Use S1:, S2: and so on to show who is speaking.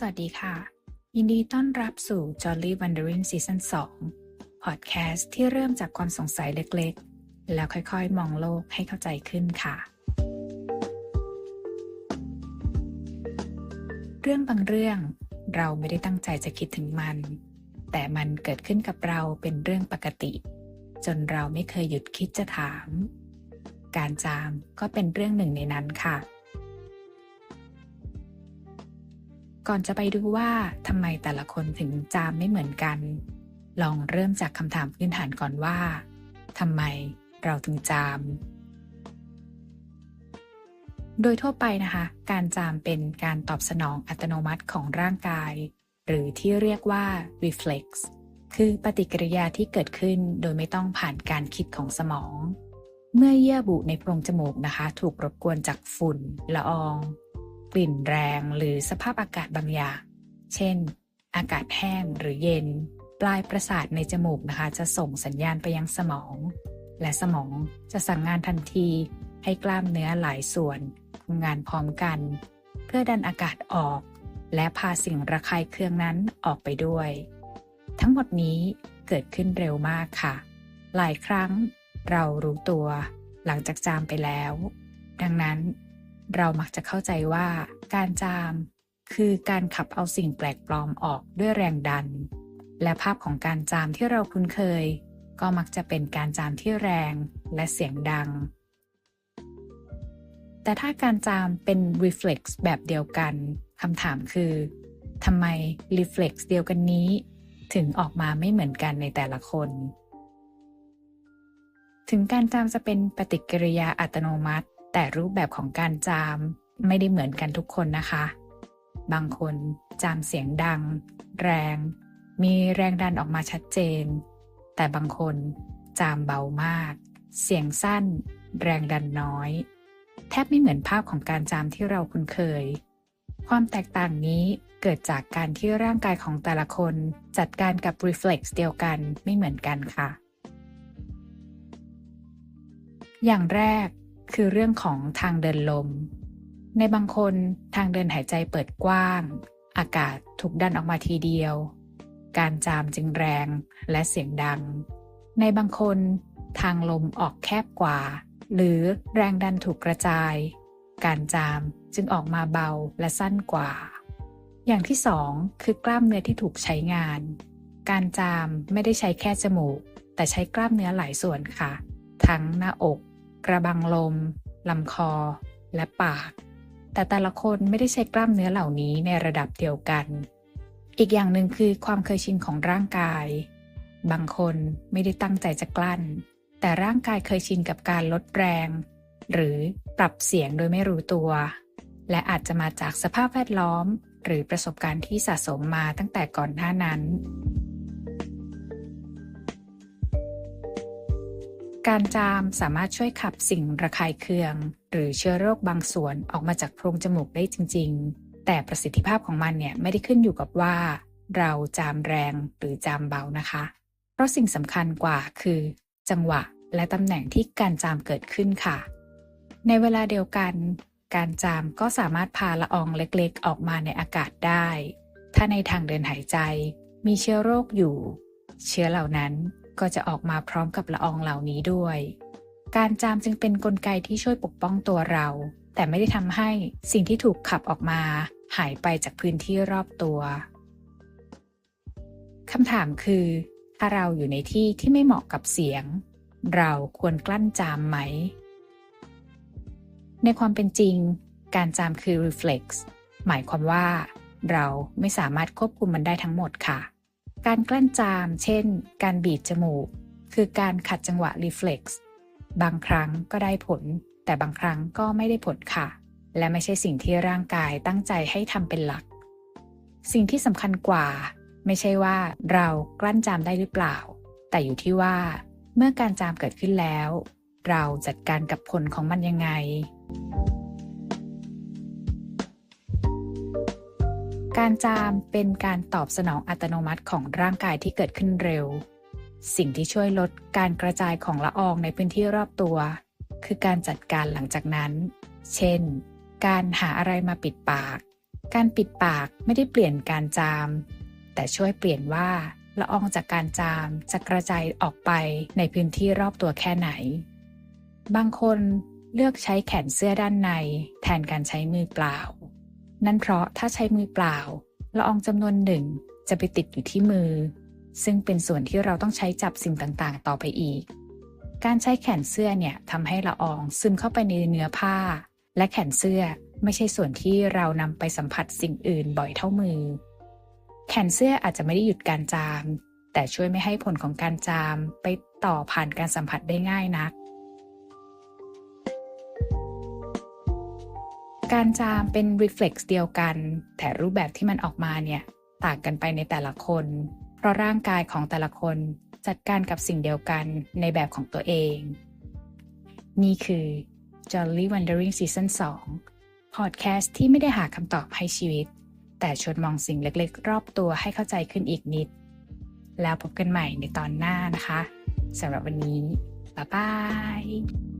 S1: สวัสดีค่ะ ยินดีต้อนรับสู่ Jolly Wondering Season 2 พอดแคสต์ที่เริ่มจากความสงสัยเล็กๆ แล้วค่อยๆ มองโลกให้เข้าใจขึ้นค่ะ เรื่องบางเรื่องเราไม่ได้ตั้งใจจะคิดถึงมัน แต่มันเกิดขึ้นกับเราเป็นเรื่องปกติ จนเราไม่เคยหยุดคิดจะถาม การจามก็เป็นเรื่องหนึ่งในนั้นค่ะ ก่อนจะไปดูว่าทำไมแต่ละคนถึงจามไม่เหมือนกัน ลองเริ่มจากคำถามพื้นฐานก่อนว่าทำไมเราถึงจาม โดยทั่วไปนะคะ การจามเป็นการตอบสนองอัตโนมัติของร่างกาย หรือที่เรียกว่า reflex คือปฏิกิริยาที่เกิดขึ้นโดยไม่ต้องผ่านการคิดของสมอง เมื่อเยื่อบุในโพรงจมูกนะคะ ถูกรบกวนจากฝุ่น ละออง กลิ่นแรงหรือสภาพอากาศบางอย่าง เช่น อากาศแห้งหรือเย็น ปลายประสาทในจมูกนะคะ จะส่งสัญญาณไปยังสมอง และสมองจะสั่งงานทันที ให้กล้ามเนื้อหลายส่วนทำงานพร้อมกัน เพื่อดันอากาศออก และพาสิ่งระคายเคืองนั้นออกไปด้วย ทั้งหมดนี้เกิดขึ้นเร็วมากค่ะ หลายครั้งเรารู้ตัว หลังจากจามไปแล้ว ดังนั้น เรามักจะเข้าใจว่าการจาม คือการขับเอาสิ่งแปลกปลอมออกด้วยแรงดัน และภาพของการจามที่เราคุ้นเคย ก็มักจะเป็นการจามที่แรงและเสียงดัง แต่ถ้าการจามเป็น reflex แบบเดียวกันคำถามคือทำไม reflex เดียวกันนี้ ถึงออกมาไม่เหมือนกันในแต่ละคน ถึงการจามจะเป็นปฏิกิริยาอัตโนมัติ แต่รูปแบบของการจามไม่ได้เหมือนกันทุกคนนะคะ บางคนจามเสียงดัง แรง มีแรงดันออกมาชัดเจน แต่บางคนจามเบามาก เสียงสั้น แรงดันน้อย แทบไม่เหมือนภาพของการจามที่เราคุ้นเคย ความแตกต่างนี้เกิดจากการที่ร่างกายของแต่ละคนจัดการกับ reflex เดียวกันไม่เหมือนกันค่ะ อย่างแรก คือเรื่องของทางเดินลม ในบางคนทางเดินหายใจเปิดกว้าง อากาศถูกดันออกมาทีเดียว การจามจึงแรงและเสียงดัง ในบางคนทางลมออกแคบกว่า หรือแรงดันถูกกระจาย การจามจึงออกมาเบาและสั้นกว่า อย่างที่สองคือกล้ามเนื้อที่ถูกใช้งาน การจามไม่ได้ใช้แค่จมูก แต่ใช้กล้ามเนื้อหลายส่วนค่ะ ทั้งหน้าอก กระบังลมลำคอ และปาก แต่แต่ละคนไม่ได้ใช้กล้ามเนื้อเหล่านี้ในระดับเดียวกัน อีกอย่างหนึ่งคือความเคยชินของร่างกาย บางคนไม่ได้ตั้งใจจะกลั้น แต่ร่างกายเคยชินกับการลดแรง หรือปรับเสียงโดยไม่รู้ตัว และอาจจะมาจากสภาพแวดล้อม หรือประสบการณ์ที่สะสมมาตั้งแต่ก่อนหน้านั้น การจามสามารถช่วยขับสิ่งระคายเคือง หรือเชื้อโรคบางส่วนออกมาจากโพรงจมูกได้จริง ๆ แต่ประสิทธิภาพของมันเนี่ยไม่ได้ขึ้นอยู่กับว่า เราจามแรงหรือจามเบานะคะ เพราะสิ่งสำคัญกว่าคือ จังหวะและตำแหน่งที่การจามเกิดขึ้นค่ะ ในเวลาเดียวกัน การจามก็สามารถพาละอองเล็กๆ ออกมาในอากาศได้ ถ้าในทางเดินหายใจ มีเชื้อโรคอยู่ เชื้อเหล่านั้น ก็จะออกมาพร้อมกับละอองเหล่านี้ด้วย การจามจึงเป็นนกลไกที่ช่วยปกป้องตัวเรา แต่ไม่ได้ทำให้สิ่งที่ถูกขับออกมา หายไปจากพื้นที่รอบตัวคำถามคือ ถ้าเราอยู่ในที่ที่ไม่เหมาะกับเสียง เราควรกลั้นจามไหม ในความเป็นจริง การจามคือ reflex หมายความว่า เราไม่สามารถควบคุมมันได้ทั้งหมดค่ะ การกลั้นจาม เช่น การบีบจมูก คือการขัดจังหวะ reflex บางครั้งก็ได้ผล แต่บางครั้งก็ไม่ได้ผลค่ะ และไม่ใช่สิ่งที่ร่างกายตั้งใจให้ทำเป็นหลัก สิ่งที่สำคัญกว่า ไม่ใช่ว่าเรากลั้นจามได้หรือเปล่า แต่อยู่ที่ว่า เมื่อการจามเกิดขึ้นแล้ว เราจัดการกับผลของมันยังไง การจามเป็นการตอบสนองอัตโนมัติของร่างกายที่เกิดขึ้นเร็ว สิ่งที่ช่วยลดการกระจายของละอองในพื้นที่รอบตัว คือการจัดการหลังจากนั้น เช่น การหาอะไรมาปิดปาก การปิดปากไม่ได้เปลี่ยนการจาม แต่ช่วยเปลี่ยนว่าละอองจากการจามจะกระจายออกไปในพื้นที่รอบตัวแค่ไหน บางคนเลือกใช้แขนเสื้อด้านใน แทนการใช้มือเปล่า นั่นเพราะถ้าใช้มือเปล่าละอองจำนวนหนึ่งจะไปติดอยู่ที่มือ ซึ่งเป็นส่วนที่เราต้องใช้จับสิ่งต่างๆ ต่อไปอีก การใช้แขนเสื้อเนี่ยทำให้ละอองซึมเข้าไปในเนื้อผ้า และแขนเสื้อไม่ใช่ส่วนที่เรานำไปสัมผัสสิ่งอื่นบ่อยเท่ามือ แขนเสื้ออาจจะไม่ได้หยุดการจาม แต่ช่วยไม่ให้ผลของการจามไปต่อผ่านการสัมผัสได้ง่ายนัก การจามเป็น reflex เดียวกัน แต่รูปแบบที่มันออกมาเนี่ยต่างกันไปในแต่ละคน เพราะร่างกายของแต่ละคนจัดการกับสิ่งเดียวกันในแบบของตัวเอง นี่คือ Jolly Wondering Season 2 พอดแคสต์ที่ไม่ได้หาคำตอบให้ชีวิต แต่ชวนมองสิ่งเล็กๆ รอบตัวให้เข้าใจขึ้นอีกนิด แล้วพบกันใหม่ในตอนหน้านะคะสำหรับวันนี้ บ๊ายบาย